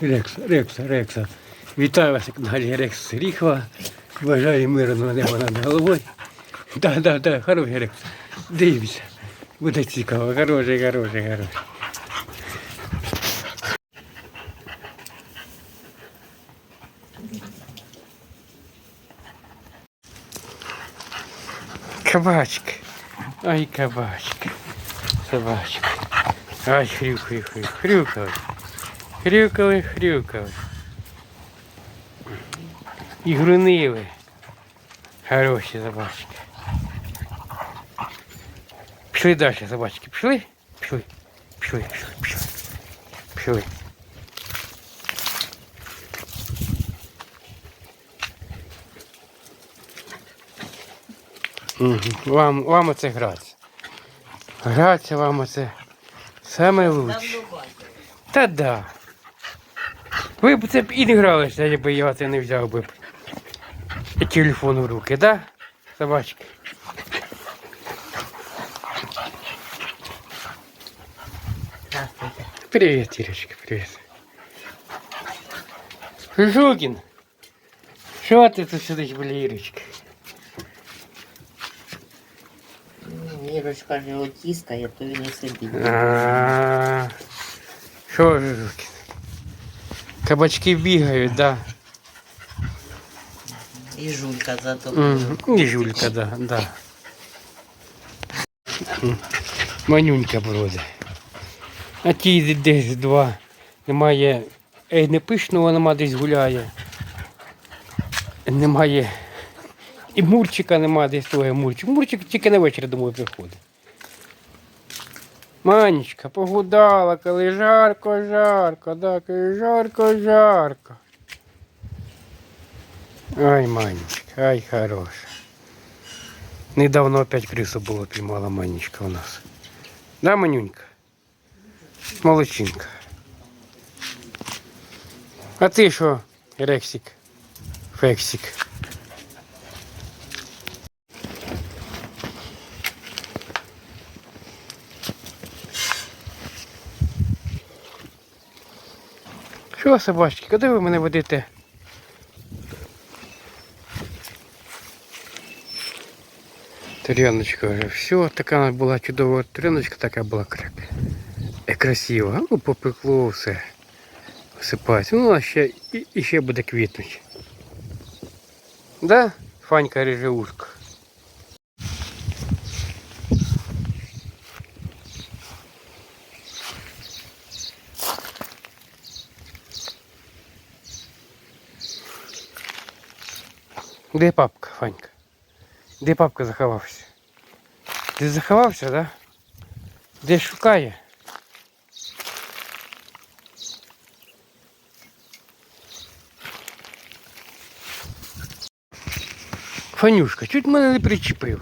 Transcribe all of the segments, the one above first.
Рекса, Рекса, Рекса. Вітаю вас на каналі Рекс Ріхва. Бажаю мирного неба над головою. Так, так, так, хороший Рекс. Дивіться. Буде цікаво. Хороший, хороший, хороший. Кабачка. Ай, кабачка. Собачка. Ай, хрюкай, хрюкай, хрюкай. Хрюкали, хрюкали. І грунили. Хороші собачки. Пішли далі, собачки. Пішли? Пішли. Пішли, пішли, пішли. Пішли. Мгм. Вам, вам оце грати. Гратися вам оце саме лучше. Та да. Ви б це б і не гралися, якби я це не взяв би телефон в руки, да? Собачки. Привет, Ирочка, привет. Жугин, что ты тут сюда были, Ирочка? Ирочка же аутистка, я тоже не собираюсь. Что же, Жугин? Кабачки бігають, да. І жулька зато. Мгм. І Жулька, да, да. Манюнька броде. А ті десь два. Немає. Ей, не пишного нема десь гуляє. Немає. І Мурчика нема десь того Мурчик. Мурчик тільки на вечір домой приходить. Манечка, погудала, коли жарко, жарко, да, коли жарко, жарко. Ай, Манечка, ай, хороша. Недавно опять крису було піймала Манечка у нас. Да, Манюнька? Молодчинка. А ти що, Рексик? Фексик. Що, собачки, куди ви мене ведете? Таряночка вже все, така була чудова таряночка, така була кра- красива. Ну, попекло все. Осипається. Ну, а ще і, і ще буде квітнути. Да, Фанька режеушка. Де папка, Фанька? Де папка заховався? Ти заховався, да? Де шукає? Фанюшка, чуть мене не причепив.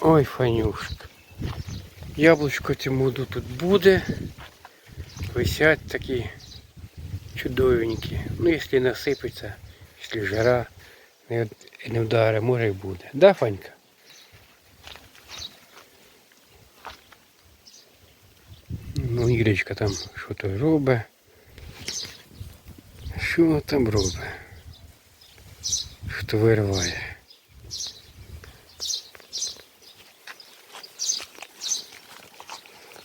Ой, Фанюшка. Яблучко цьому тут буде. Висять такі чудовенькі. Ну, якщо насипеться, якщо жара не, не вдаре, може і буде. Да, Фанька? Ну, Ірочка там що то робить. Що там робить? Хто вириває?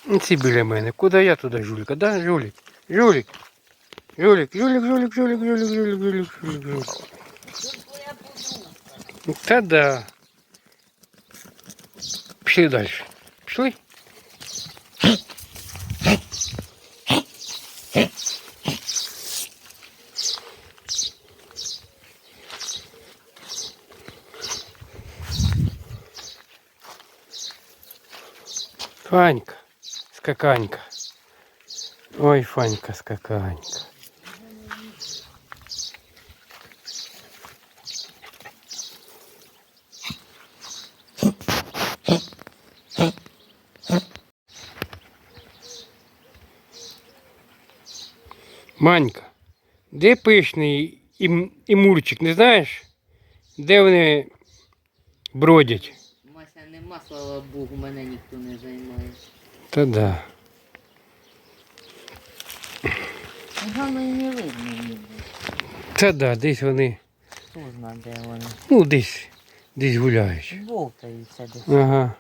Ну, Ці біля мене. Куди я туди, Жулька? Да, Жулік? Жулік? Жулік, Жулік, Жулік, Жулік, Жулік, Жулік, Жулік, Жулік, Жулік. Та да. Пішли далі. Пішли? Фанька, скаканька. Ой, Фанька, скаканька. Манька, де пишний і, і мурчик, не знаєш? Де вони бродять? Мася нема, слава Богу, мене ніхто не займає. Та да. І не видно ніде. Та да, десь вони, Хто зна, де вони. ну десь, десь гуляють. Болтаються десь. Ага.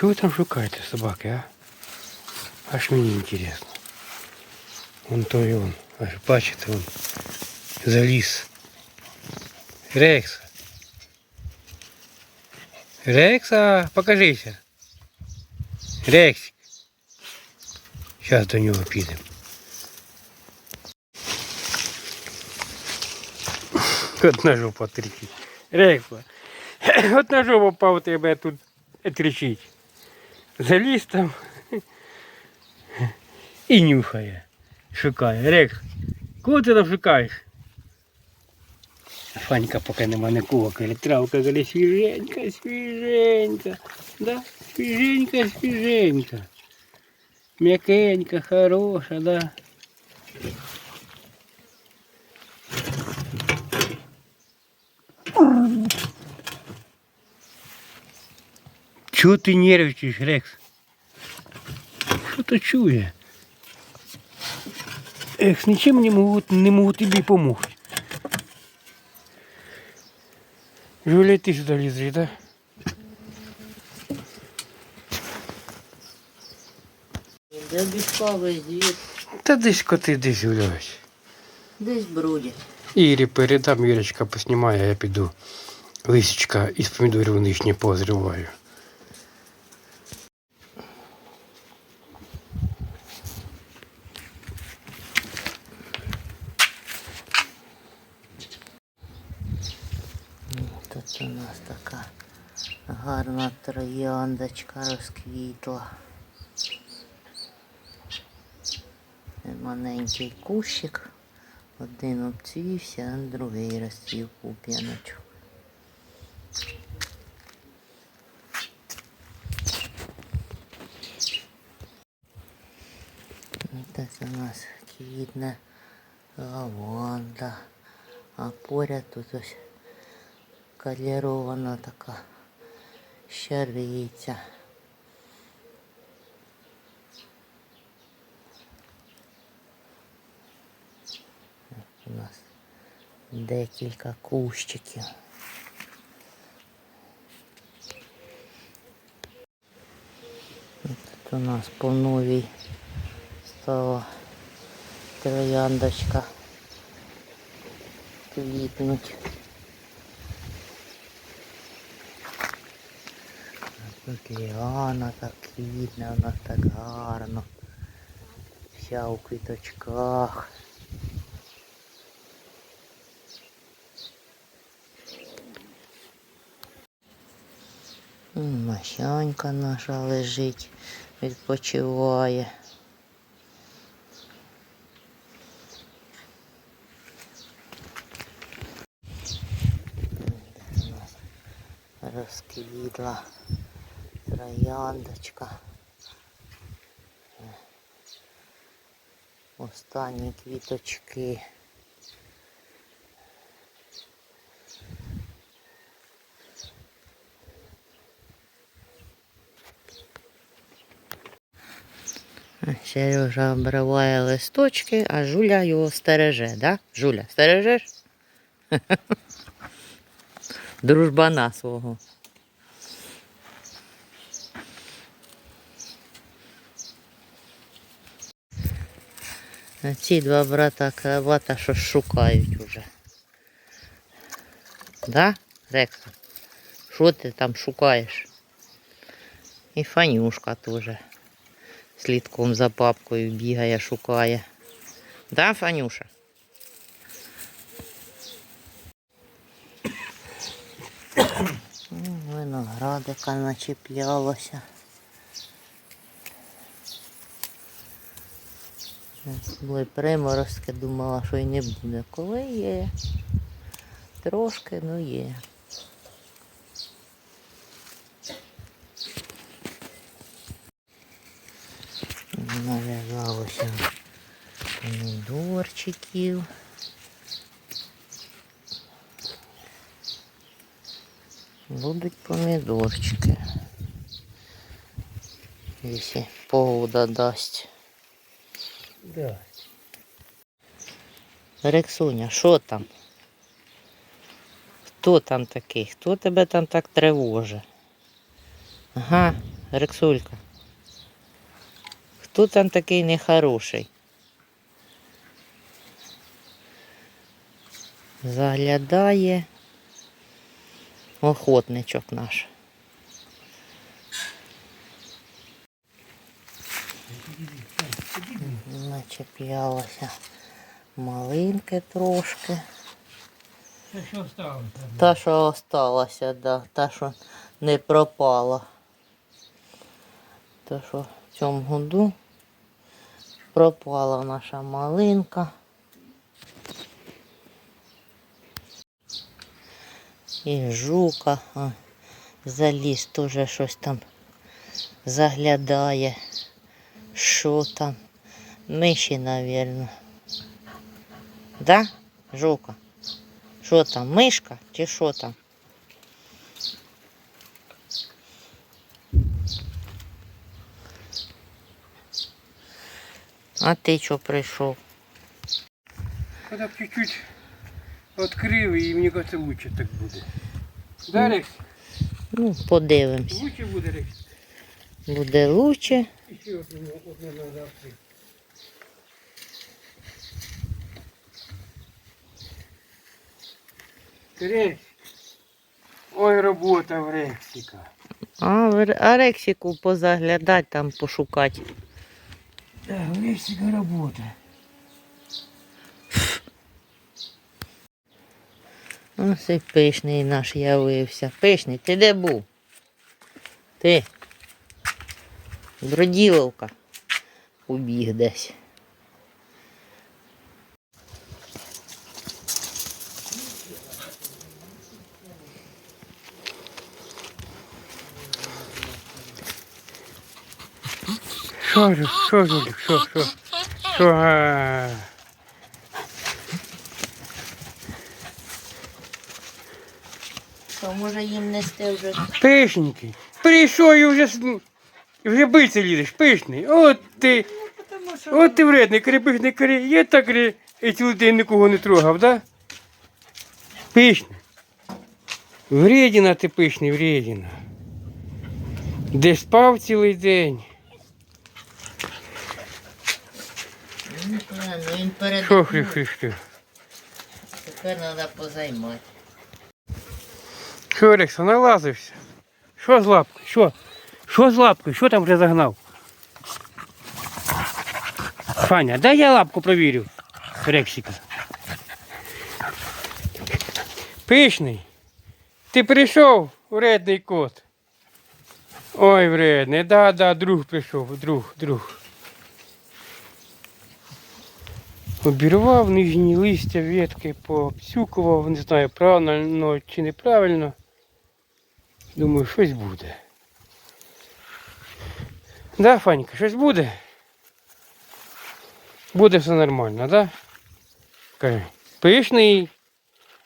Що ви там шукаєте, собаки, а? Аж мені інтересно. Вон той он. Аж бачите, он заліз. Рекс. Рекса, покажися. Рекс. Зараз до нього підемо. От на жопу тричить. Рекса. От на жопу пав тебе тут тричить. Заліз там і нюхає. Шукає. Рекс, кого ти там шукаєш? Фанька поки нема нікого, каже, травка каже, свіженька, свіженька. Да? Свіженька, свіженька. М'якенька, хороша, да. Чого ти нервничаєш, Рекс? Що то чує? Ех, нічим не можу, не можу тобі допомогти. Жуля, ти сюди лізеш, да? Де бішковий. Та десь коти десь гуляють. Десь бродять. Ірі передам, Ірочка поснімає, а я піду лисичка із помідорів нижні позриваю. Тут у нас така гарна трояндочка розквітла. Маленький кущик. Один обцвівся, а другий розцвів пуп'яночку. Це у нас квітне лаванда. А поряд тут ось кольорована така щариця. У нас декілька кущиків. Тут у нас по новій стала трояндочка квітнуть. Тут Ліана так квітне, у нас так гарно. Вся у квіточках. Масянька наша лежить, відпочиває. Розквітла трояндочка. Останні квіточки. Сережа обриває листочки, а Жуля його стереже, да? Жуля, стережеш? Дружбана свого. Ці два брата акробата щось шукають уже. Да, Рекса? Що ти там шукаєш? І Фанюшка теж слідком за бабкою бігає, шукає. Да, Фанюша? Виноградика начіплялося. Були приморозки, думала, що і не буде. Коли є. Трошки, ну є. Нав'язалося помідорчиків. Будуть помідорчики. Якщо погода дасть. Да. Рексуня, що там? Хто там такий? Хто тебе там так тривожить? Ага, Рексулька. Хто там такий нехороший? Заглядає охотничок наш. Начеп'ялося малинки трошки. Це що сталося? Та, що осталася, да, та, що не пропала. Та, що в цьому году пропала наша малинка. І жука а, заліз теж щось там заглядає. Що там? Миші, мабуть. Да, жука? Що там, мишка чи що там? А ти що прийшов? Когда б чуть-чуть відкрив і мені кажется лучше так буде. Да, Рекс? Ну, подивимось. Лучше буде, Рекс? Буде лучше. І ще одне, надо відкрити. Ой, робота в Рексика. А, в а Рексіку позаглядати там пошукати. Да, в Рексика робота. Ось і пишний наш явився. Пишний, ти де був? Ти. Броділовка. Убіг десь. Що ж, що що, що, що, а? Може їм нести вже. Пишненький. Прийшов і вже, вже биться лізеш, пишний. От ти, от ти вредний, крепиш не кри, є так кри, і цілий день нікого не трогав, да? Пишний. Вредіна ти пишний, вредіна. Де спав цілий день. Ну, він перед. Що хрі хрі Тепер треба позаймати. Що, Олекса, налазився? Що з лапкою? Що? Що з лапкою? Що там вже загнав? Фаня, дай я лапку провірю. Рексика. Пишний. Ти прийшов, вредний кот. Ой, вредний, да, да, друг прийшов, друг, друг. Обірвав нижні листя, ветки, пообцюкував, не знаю, правильно чи неправильно. Думаю, щось буде. Да, Фанька, щось буде? Буде все нормально, да? Каже, пишний.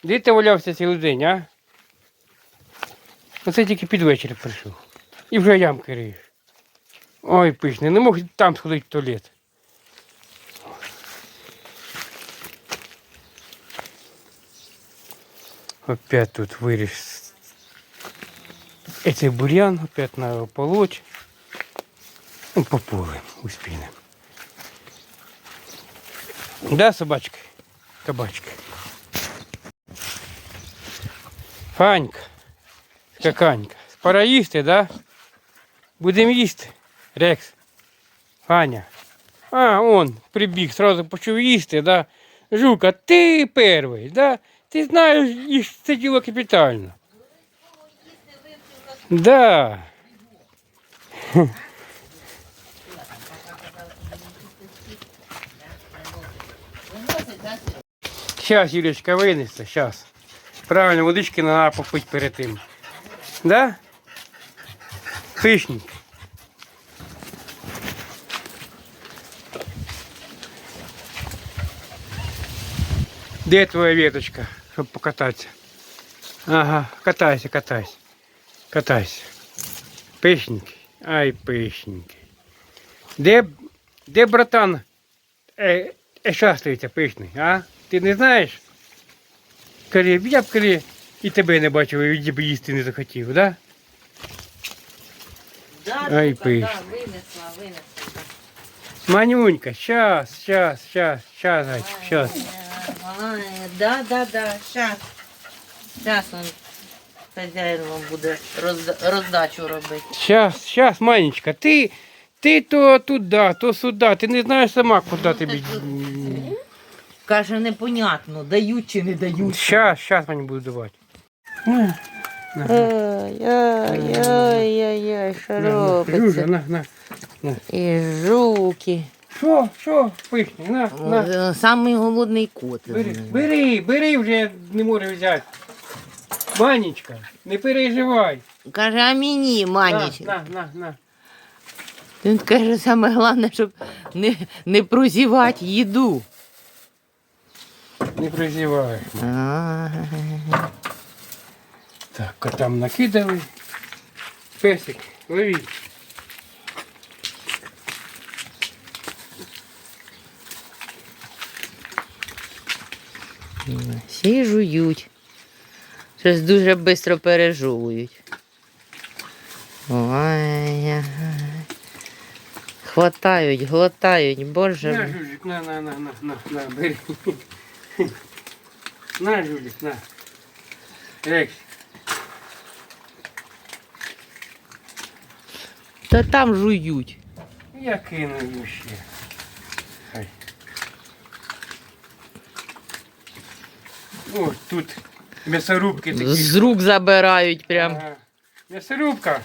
Де ти валявся цілий день, а? Оце тільки під вечір прийшов. І вже ямки риєш. Ой, пишний, не мог там сходити в туалет. Опять тут виріс Эцей бурьян опять надо его полоть. Ну, пополым успеем. Да, собачка? Кабачка. Фанька. Каканька. Пора їсти, да? Будемо їсти. Рекс. Фаня. А, он прибіг, сразу почав їсти, да? Жука, ти перший, да? Ти знаєш, їх це діло капітально. Да. Сейчас, Юлечка, винесе, сейчас. Правильно, водички треба попить перед тим. Да? Пишник. Де твоя веточка, щоб покататися? Ага, катайся, катайся. Катайся. Пишненький. Ай, пишненький. Де, де братан е, е, шастається пишний, а? Ти не знаєш? Калі, я б коли і тебе не бачив, і б їсти не захотів, да? Да, Ай, Люка, пиш. да, винесла, винесла. Манюнька, щас, щас, щас, щас, гать, щас. Ай, да, да, да, щас. Щас он хазяїн вам буде розда- роздачу робити. Щас, щас, Манечка, ти, ти то туди, то сюди, ти не знаєш сама, куди тобі. Каже, непонятно, дають чи не дають. Щас, щас мені буду давати. На, Ай-яй-яй-яй, що на, на, Жужа, на, на. І жуки. Що, що, пишний, на, на. Самий голодний кот. Бери, бери, бери вже не можу взяти. Манечка, не переживай. Каже, а мені, На, на, на, на. Він каже, саме головне, щоб не, не прозівати їду. Не прозівай. Так, котам накидали. Песик, лови. Всі жують. Щось дуже швидко пережовують. Ой. Хватають, глотають, боже. На. Жужик, на, на, на, на, на, на, бери. На, Жужик, на. Рекс, Та там жують. я кину ще. О, тут м'ясорубки такі. З рук забирають прям. Ага. М'ясорубка.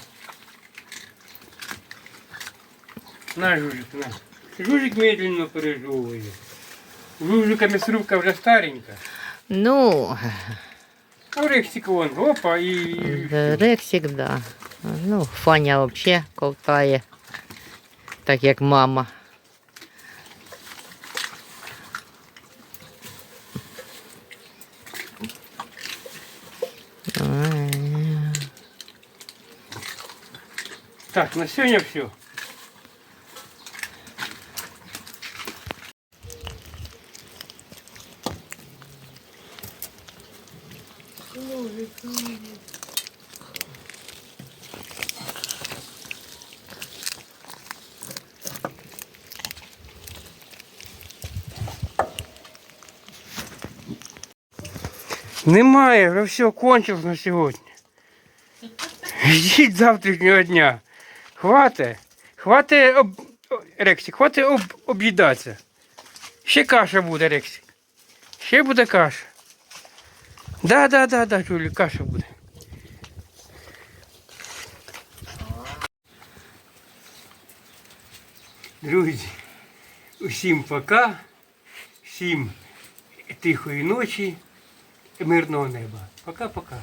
На, Жужик, на. Жужик медленно пережевує. У Жужика м'ясорубка вже старенька. Ну, Рексик вон, опа, і... і- Рексик, да. Ну, Фаня взагалі ковтає. Так як мама. Так, на сьогодні все. Немає, вже все кончилось на сьогодні. Ждіть завтрашнього дня. Хвате, хвате об... о, Рексик, хвате об... об'їдатися. Ще каша буде, Рексик. Ще буде каша. Да, да, да, да, Жулі, каша буде. Друзі, усім пока, всім тихої ночі, мирного неба. Пока-пока.